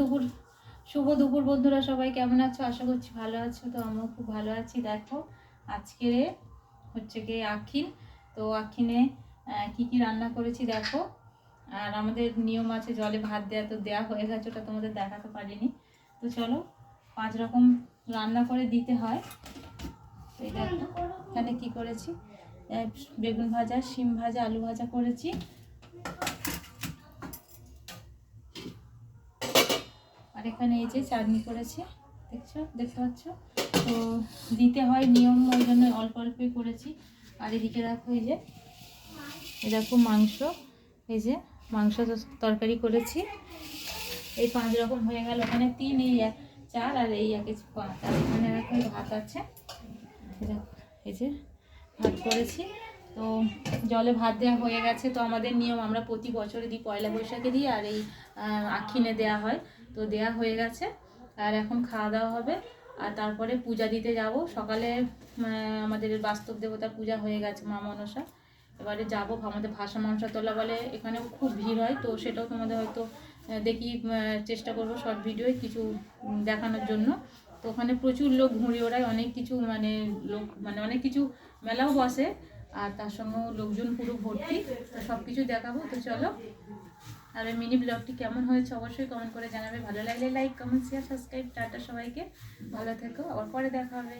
দুপুর, শুভ দুপুর বন্ধুরা সবাই কেমন আছো? আশা করছি ভালো আছো। তো আমিও খুব ভালো আছি। দেখো আজকে হচ্ছে গিয়ে আখিন। তো আখিনে কি কি রান্না করেছি দেখো। আর আমাদের নিয়ম আছে, জলে ভাত দেওয়া তো দেওয়া হয়ে গেছে, ওটা তোমাদের দেখাতে পারিনি। তো চলো, পাঁচ রকম রান্না করে দিতে হয়। তো দেখো, এখানে কি করেছি? বেগুন ভাজা, শিম ভাজা, আলু ভাজা করেছি। আর এখানে এই যে চাটনি করেছি, দেখছ? দেখতে পাচ্ছ? তো দিতে হয় নিয়ম, ওই জন্য অল্প অল্পই করেছি। আর এদিকে রাখো এই যে এরকম মাংস, এই যে মাংস তরকারি করেছি। এই পাঁচ রকম হয়ে গেল। ওখানে তিন, এই চার আর এই একে পাঁচ। আর এখানে এই ভাত আছে। এই যে ভাত করেছি। তো জলে ভাত দেওয়া হয়ে গেছে। তো আমাদের নিয়ম, আমরা প্রতি বছরে দিই পয়লা বৈশাখে দিই আর এই আখিনে দেয়া হয়। তো দেয়া হয়ে গেছে। আর এখন খাওয়া দাওয়া হবে। আর তারপরে পূজা দিতে যাব। সকালে আমাদের বাস্তব দেবতার পূজা হয়ে গেছে মা মনসা। এবারে যাব আমাদের ভাষা মনসা তোলা বলে। এখানেও খুব ভিড় হয়। তো সেটাও তোমাদের হয়তো দেখি চেষ্টা করব শর্ট ভিডিওয় কিছু দেখানোর জন্য। তো ওখানে প্রচুর লোক ঘুরে ওড়ায়। অনেক কিছু মানে লোক মানে অনেক কিছু মেলাও বসে। আর তার সঙ্গেও লোকজন পুরো ভর্তি। সব কিছু দেখাবো। তো চলো। আর এই মিনি ব্লগটি কেমন হয়েছে অবশ্যই কমেন্ট করে জানাবে। ভালো লাগলে like comment share subscribe tata সবাইকে। ভালো থেকো। আবার পরে দেখা হবে।